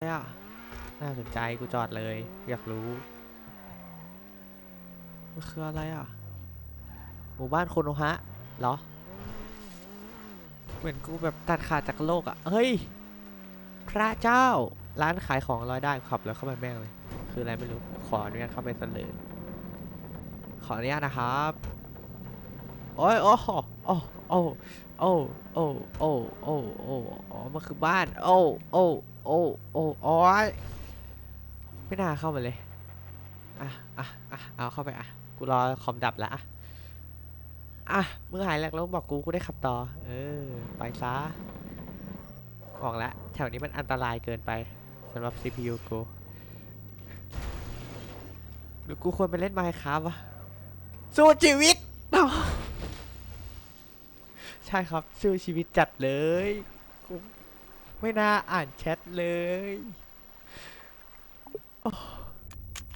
อะน่าสนใจกูจอดเลย อยากรู้มันคืออะไรอะ หมู่บ้านโคโนฮะเหรอ เหมือนกูแบบตัดขาดจากโลกอะ เฮ้ย พระเจ้า ร้านขายของลอยได้ขับแล้วเข้าไปแม่งเลย คืออะไรไม่รู้ ขออนุญาตเข้าไปเสนอขออนุญาตนะครับ โอ้ยโอ้โหโอ้โอ้โอ้โอ้โอ้โอ้โอ้อ๋อมันคือบ้าน โอ้โอ้โอ้โอ้โอ้ยไม่น่าเข้ามาเลยอะอะอะเอาเข้าไปอะกูรอคอมดับแล้วอะอะมึงหายแลกแล้วบอกกูกูได้ขับต่อ เออ ไปซะบอกแล้วแถวนี้มันอันตรายเกินไปสำหรับ CPU กูหรือกูควรไปเล่นไมค์ครับวะสู้ชีวิตอ้าว ใช่ครับสู้ชีวิตจัดเลยกูไม่น่าอ่านแชทเลย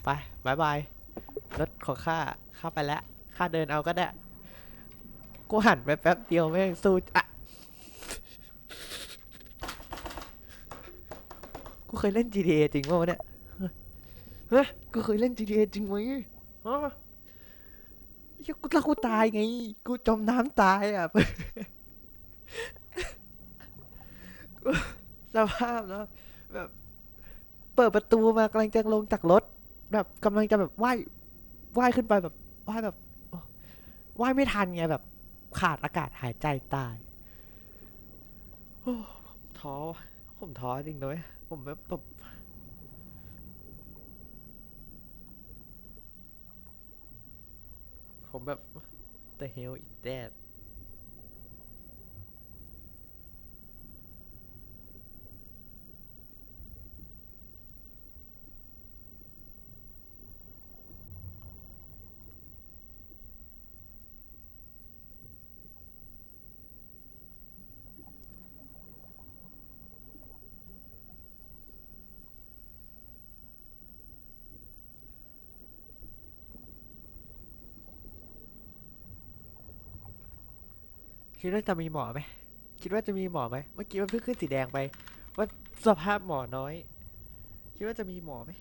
ไปบายบายรถของข้าข้าไปแล้วข้าเดินเอาก็ได้กูหันไปแป๊บเดียวแม่งสู้อะกูเคยเล่น GTA จริงป่าวะเนี่ยเฮ้ยกูเคยเล่น GTA จริงไหมฮะ เหี้ยกูถ้ากูตายไง กูจมน้ำตายอะ กูสภาพเนาะแบบ เปิดประตูมากำลังจะลงจากรถ แบบกำลังจะแบบว่ายว่ายขึ้นไปแบบว่ายแบบว่ายไม่ทันไงแบบ ขาดอากาศหายใจตายโอ้ผมท้อว่ะผมท้อจริงเลยผมแบบ ผมแบบ the hell is that คิดว่าจะมีหมอไหมคิดว่าจะมีหมอไหมเมื่อกี้มันเพิ่งขึ้นสีแดงไป ว่าสภาพหมอน้อย คิดว่าจะมีหมอไหม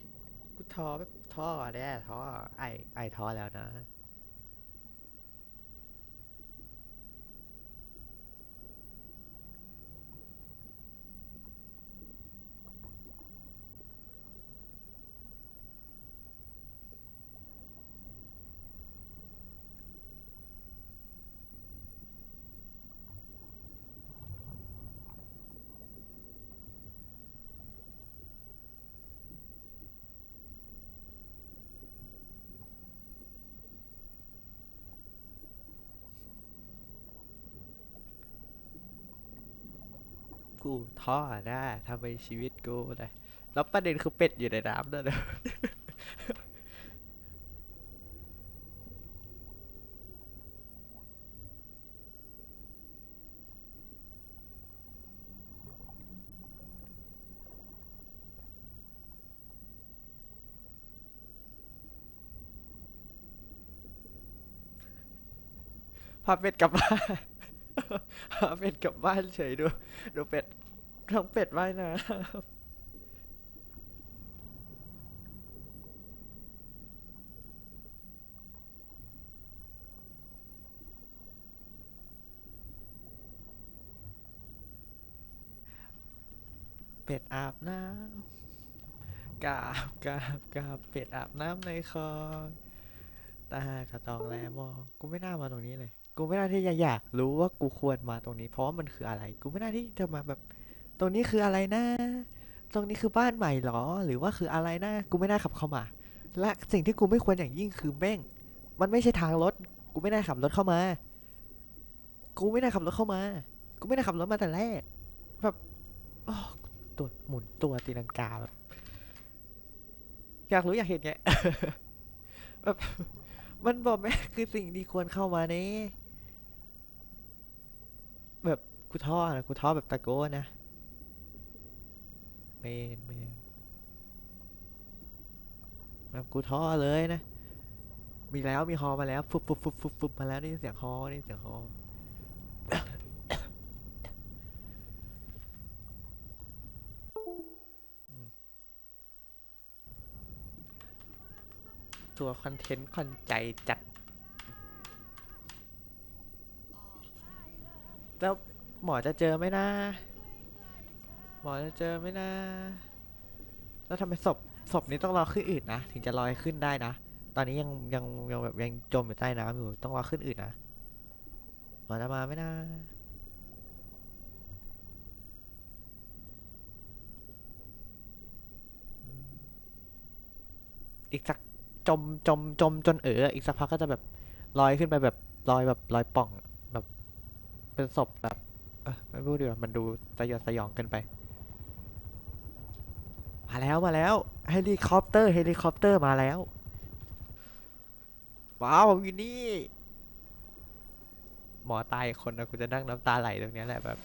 กูท้อแบบท้อแน่ท้อไอไอท้อแล้วนะ กูท้อหนะทำไมชีวิตกูเลยแล้วประเด็นคือเป็ดอยู่ในน้ำด้วยนะพาเป็ดกลับบ้าน พาเป็ดกลับบ้านเฉยดู ดูเป็ดท้องเป็ดว่ายน้ำเป็ดอาบน้ำกาบกาบกาบเป็ดอาบน้ำในคลอง ตากระตองแลมอง กูไม่น่ามาตรงนี้เลย กูไม่น่าที่จะอยากรู้ว่ากูควรมาตรงนี้ เพราะว่ามันคืออะไร กูไม่น่าที่จะมาแบบ ตรงนี้คืออะไรนะ ตรงนี้คือบ้านใหม่เหรอ หรือว่าคืออะไรนะ กูไม่น่าขับเข้ามา และสิ่งที่กูไม่ควรอย่างยิ่งคือแม่ง มันไม่ใช่ทางรถ กูไม่น่าขับรถเข้ามา กูไม่น่าขับรถเข้ามา กูไม่น่าขับรถมาแต่แรก แบบอ้อตัวหมุนตัวตีลังกาแบบอยากรู้อยากเห็นไงแบบมันบอกแม่คือสิ่งที่ควรเข้ามาเนี่ แบบกูท่อนะกูท่อแบบตะโก้นะเมนเมนแบบกูท่อเลยนะ มีแล้วมีฮอมาแล้วฟุบฟุบฟุบฟุบฟุบมาแล้วนี่เสียงฮอได้ยิเสียงฮอตัวคอนเทนต์คอนใจจัด แล้วหมอจะเจอไหมนะ หมอจะเจอไหมนะ แล้วทำไมศพศพนี้ต้องรอขึ้นอืดนะ ถึงจะลอยขึ้นได้นะ ตอนนี้ยังยังยังแบบยังจมอยู่ใต้น้ำอยู่ ต้องรอขึ้นอืดนะ หมอจะมาไหมนะอีกสักจมจมจมจนเอออีกสักพักก็จะแบบลอยขึ้นไปแบบลอยแบบลอยป่อง เป็นศพแบบเออไม่พูดดีกว่ามันดูสยดสยองเกินไป มาแล้วมาแล้วเฮลิคอปเตอร์เฮลิคอปเตอร์มาแล้ว ว้าวอยู่นี่ หมอตายอีกคนนะกูจะนั่งน้ำตาไหลตรงเนี้ยแหละแบบ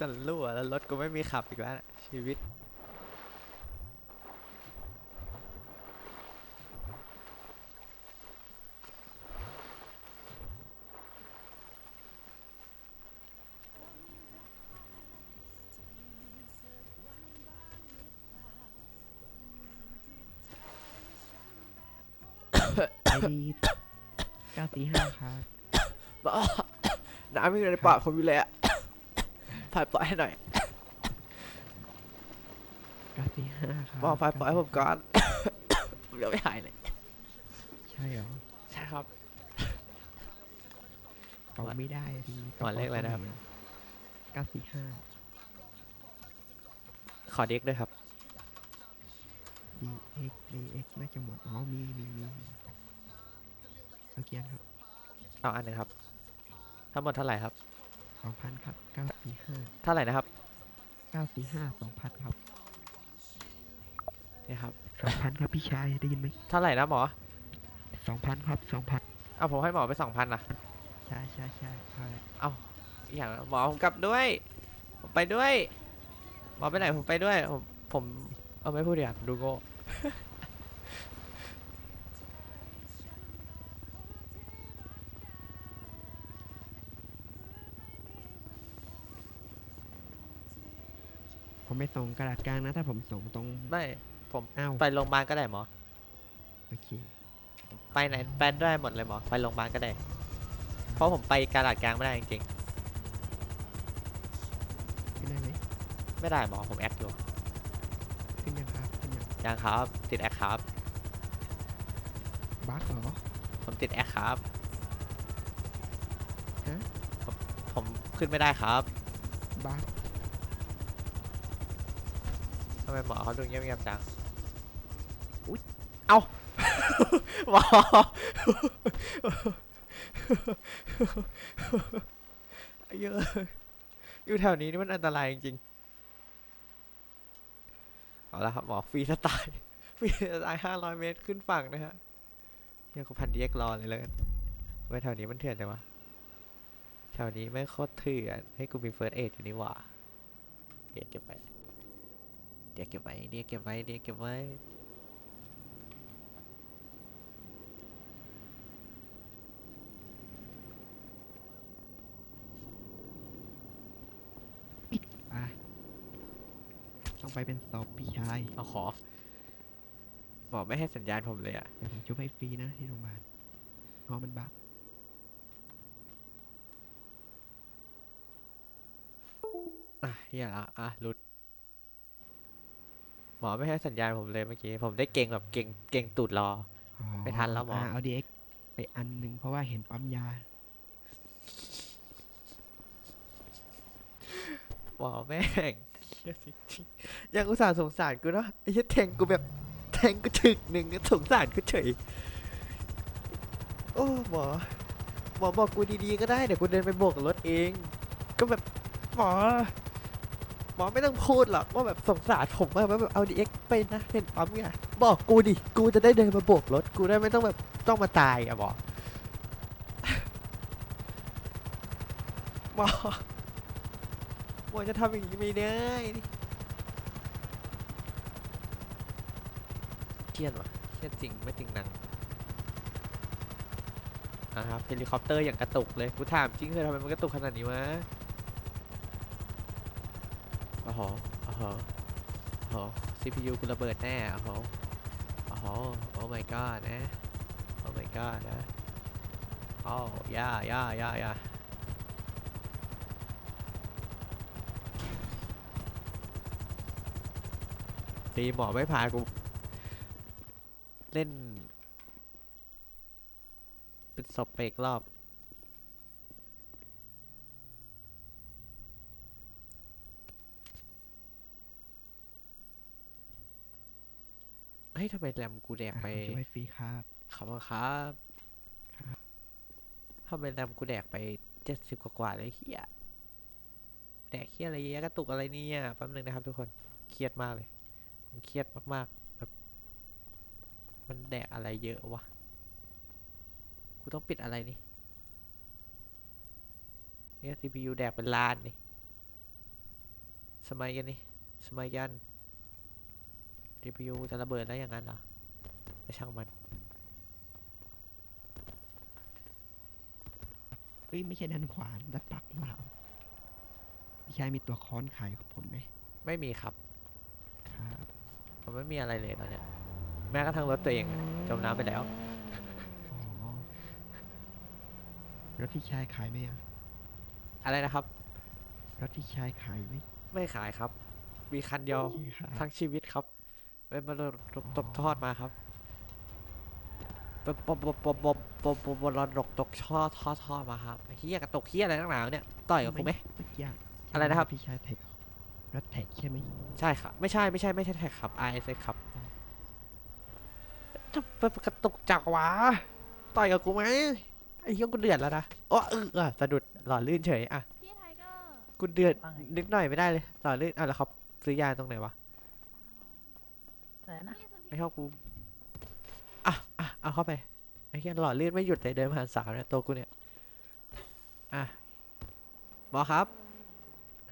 จะรั่วแล้วรถกูไม่มีขับอีกแล้วน่ะชีวิต ไอดีเก้าสี่ห้าครับ บ้าน้ำมีอยู่ในปากผมอยู่เลยอะ พายปล่อยให้หน่อยเก้าสี่ห้าครับบอกพายปล่อยให้ผมก่อนผมยังไม่หายเลยใช่เหรอใช่ครับเป่าไม่ได้ดีหมายเลขอะไรนะครับ เก้าสี่ห้าขอเด็กด้วยครับ ดีเอ็กดีเอ็กน่าจะหมดอ๋อมีมีมีโอเคครับ เอาอันหนึ่งครับ ทั้งหมดเท่าไหร่ครับ สองพันครับเก้าสี่ห้าเท่าไหร่นะครับเก้าสี่ห้าสองพันครับนี่ครับสองพันครับพี่ชายได้ยินไหมเท่าไหร่นะหมอสองพันครับสองพันเอาผมให้หมอไปสองพันนะใช่ใช่ใช่ใช่เอาอีกอย่างหมอผมกลับด้วยผมไปด้วย หมอไปไหนผมไปด้วยผมผมเอาไม่พูดเดี๋ยวาดูโง่ ผมไม่ส่งกระดาษกลางนะ ถ้าผมส่งตรงไม่ผมอ้าวไปโรงพยาบาลก็ได้หมอ โอเคไปไหนไปได้หมดเลยหมอ ไปโรงพยาบาลก็ได้ เพราะผมไปกาลาดกลางไม่ได้จริงขึ้นได้ไหมๆ ไม่ได้หมอผมแอคอยู่ขึ้นยังครับขึ้นยังยังครับ ติดแอคครับ บั๊กเหรอ ผมติดแอคครับฮะ ผมผมขึ้นไม่ได้ครับ บั๊กทำไมหมอเขาดูเงียบๆจังอุ๊ยเอาหมอเยอะอยู่แถวนี้นี่มันอันตรายจริงๆเอาละครับหมอฟรีสไตล์ฟรีสไตล์ห้าร้อยเมตรขึ้นฝั่งนะฮะเฮียกูพันดีเอ็กรอเลยเลยไว้แถวนี้มันเถื่อนจังวะแถวนี้ไม่งโคตรเถื่อนให้กูมีเฟิร์สเอดอยู่นี่หว่าเดี๋ยวเก็บไว้เดี๋ยวเก็บไว้เดี๋ยวเก็บไว้เดี๋ยวเก็บไว้ไปต้องไปเป็นสอบพี่ชายเอาขอ บอกไม่ให้สัญญาณผมเลยอะเดี๋ยวผมชุบให้ฟรีนะที่โรงพยาบาลเพราะมันบักอะเฮียละอะหลุด หมอไม่ให้สัญญาณผมเลยเมื่อกี้ ผมได้เก่งแบบเก่งเก่งตูดรอ อ๋อไม่ทันแล้วหมออ่าเอาดีเอ็กไปอันหนึ่งเพราะว่าเห็นปั๊มยา หมอแม่งเหี้ยจริงๆยังอุตส่าห์สงสารกูเนาะไอ้เหี้ยแทงกูแบบแทงกูถึกหนึ่งก็สงสารกูเฉย โอ้หมอหมอบอกกูดีๆก็ได้เดี๋ยวกูเดินไปโบกรถเอง ก็แบบหมอห มอไม่ต้องพูดหรอกว่าแบบสงสารผมว่าแบบเอาดีเอ็กไปนะเห็นปั๊มไงบอกกูดิกูจะได้เดินมาโบกรถกูได้ไม่ต้องแบบต้องมาตายอะหมอหมอหมอจะทำอย่างนี้ไม่ได้เครียดวะเครียดจริงไม่จริงนังอะครับเฮลิคอปเตอร์อย่างกระตุกเลยกูถามจริงเลยทำไมมันกระตุกขนาดนี้วะ อ้โหโอ้โหโอ้โห CPU กูระเบิดแน่โอ้โหโอ้โห โอ้ my god นะ โอ้ my god นะโอ้ย่าย่าย่าย่าตีหมอไม่พากู เล่น เป็นศพไปอีกรอบ ฮ้ยทำไมแรมกูแดกไปช่วยฟรีครับขอบคุณครับครับทำไมแรมกูแดกไปเจ็ดสิบกว่าๆเลยเฮียแดกเฮียอะไรเยอะกระตุกอะไรเนี่ย แป๊บนึงนะครับทุกคน เครียดมากเลย ผมเครียดมากๆแบบมันแดกอะไรเยอะวะ กูต้องปิดอะไรนี่ เนี่ย CPU แดกเป็นล้านนี่ สมัยกันนี่ สมัยกัน CPU จะระเบิดแล้วอย่างนั้นเหรอไม่ช่างมันเอ้ยไม่ใช่ดันขวานดันปักหลามพี่ชายมีตัวค้อนขายกับผมไหมไม่มีครับครับผมไม่มีอะไรเลยตอนเนี้ยแม้กระทั่งรถตัวเองอะจมน้ำไปแล้วอ๋อรถพี่ชายขายไหมอะอะไรนะครับรถพี่ชายขายไหมไม่ขายครับ มีคันเดียวโอเคครับทั้งชีวิตครับ เป็นมรดกตกทอดมาครับป็นปบปบปบปบปบปบมรกตกทอดทอดทอดมาครับเฮียกระตกเฮียอะไรนักหนาวเนี่ยต่อยกับกูไหมเมื่อกี้อะไรนะครับพี่ชายแท็กรถแท็กใช่ไหมใช่ครับไม่ใช่ไม่ใช่ไม่ใช่แท็กครับ i s ครับทำไมกระตุกจักวะต่อยกับกูไหมไอ้เหี้ยกูเดือดแล้วนะโอ้เออเออสะดุดหล่อลื่นเฉยอะพี่ไทเกอร์กูเดือดนิดหน่อยไม่ได้เลยหล่อลื่นอะแล้วเขาซื้อยาตรงไหนวะ อะไรนะพี่สุไม่ชอบกูอะอะเอาเข้าไปไอ้เหี้ยหล่อลื่นไม่หยุดเลยเดินผ่านสาวเนี่ยตัวกูเนี่ยอะบอสครับ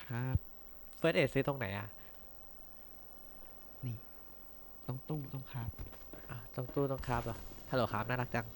ครับเฟิร์สเอซื้อตรงไหนอะต้องตุ้งต้องครับอะตรงตู้ตรงครับเหรอฮัลโหลครับน่ารักจัง